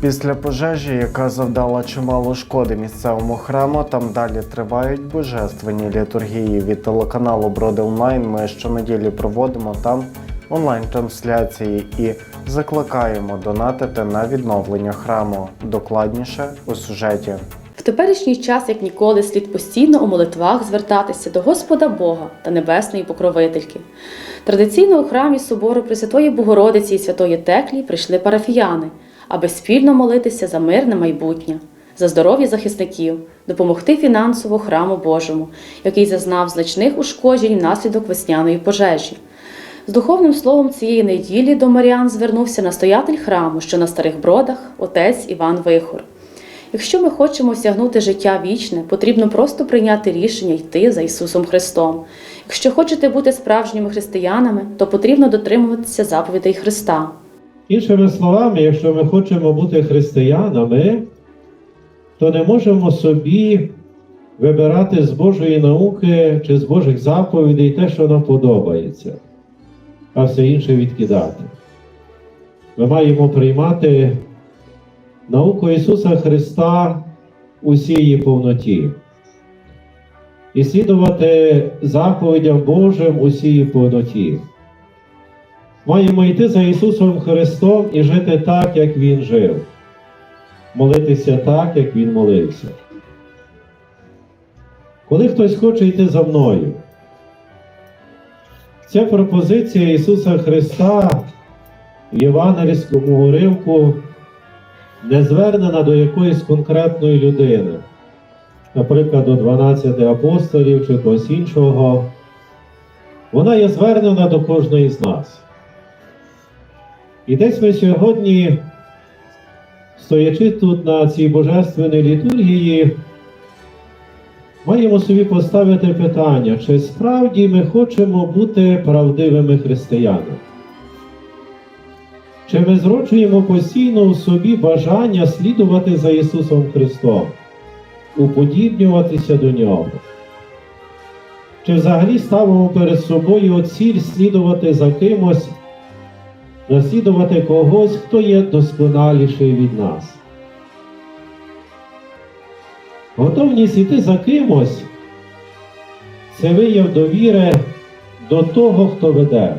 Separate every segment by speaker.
Speaker 1: Після пожежі, яка завдала чимало шкоди місцевому храму, там далі тривають божественні літургії. Від телеканалу Броди Онлайн ми щонеділі проводимо там онлайн-трансляції і закликаємо донатити на відновлення храму. Докладніше у сюжеті.
Speaker 2: В теперішній час, як ніколи, слід постійно у молитвах звертатися до Господа Бога та Небесної Покровительки. Традиційно у храмі собору Пресвятої Богородиці і Святої Теклі прийшли парафіяни, аби спільно молитися за мирне майбутнє, за здоров'я захисників, допомогти фінансово храму Божому, який зазнав значних ушкоджень внаслідок весняної пожежі. З духовним словом цієї неділі до Маріан звернувся настоятель храму, що на старих бродах, отець Іван Вихор. Якщо ми хочемо осягнути життя вічне, потрібно просто прийняти рішення йти за Ісусом Христом. Якщо хочете бути справжніми християнами, то потрібно дотримуватися заповідей Христа.
Speaker 3: Іншими словами, якщо ми хочемо бути християнами, то не можемо собі вибирати з Божої науки чи з Божих заповідей те, що нам подобається, а все інше відкидати. Ми маємо приймати науку Ісуса Христа у її повноті і слідувати заповідям Божим у всій повноті. Маємо йти за Ісусом Христом і жити так, як Він жив, молитися так, як Він молився. Коли хтось хоче йти за мною, ця пропозиція Ісуса Христа в Євангельському уривку не звернена до якоїсь конкретної людини, наприклад, до 12 апостолів чи когось іншого. Вона є звернена до кожної з нас. І десь ми сьогодні, стоячи тут на цій божественній літургії, маємо собі поставити питання, чи справді ми хочемо бути правдивими християнами? Чи ми зроджуємо постійно у собі бажання слідувати за Ісусом Христом, уподібнюватися до Нього? Чи взагалі ставимо перед собою ціль слідувати за кимось, наслідувати когось, хто є досконаліший від нас? Готовність іти за кимось це вияв довіри до того, хто веде.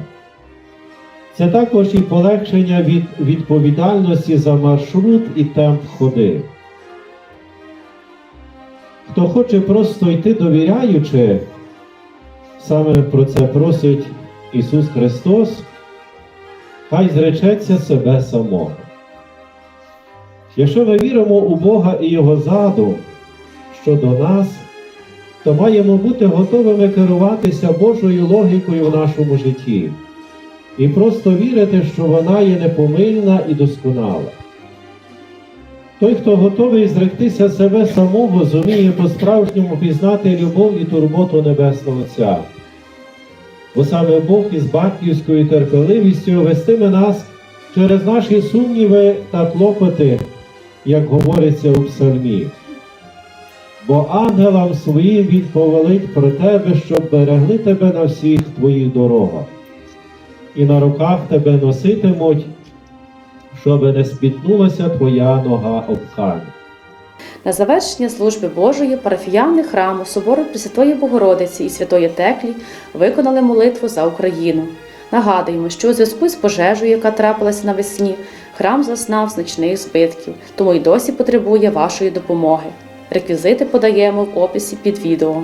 Speaker 3: Це також і полегшення від відповідальності за маршрут і темп ходи. Хто хоче просто йти довіряючи, саме про це просить Ісус Христос, хай зречеться себе самого. Якщо ми віримо у Бога і Його задум щодо нас, то маємо бути готовими керуватися Божою логікою в нашому житті і просто вірити, що вона є непомильна і досконала. Той, хто готовий зректися себе самого, зуміє по-справжньому пізнати любов і турботу Небесного Отця. Бо саме Бог із батьківською терпеливістю вестиме нас через наші сумніви та клопоти, як говориться у псалмі. Бо ангелам своїм він повелить про тебе, щоб берегли тебе на всіх твоїх дорогах і на руках тебе носитимуть, щоби не спітнулася твоя нога об.
Speaker 2: На завершення служби Божої парафіяни храму Собору Пресвятої Богородиці і Святої Теклі виконали молитву за Україну. Нагадуємо, що у зв'язку з пожежею, яка трапилася навесні, храм зазнав значних збитків, тому й досі потребує вашої допомоги. Реквізити подаємо в описі під відео.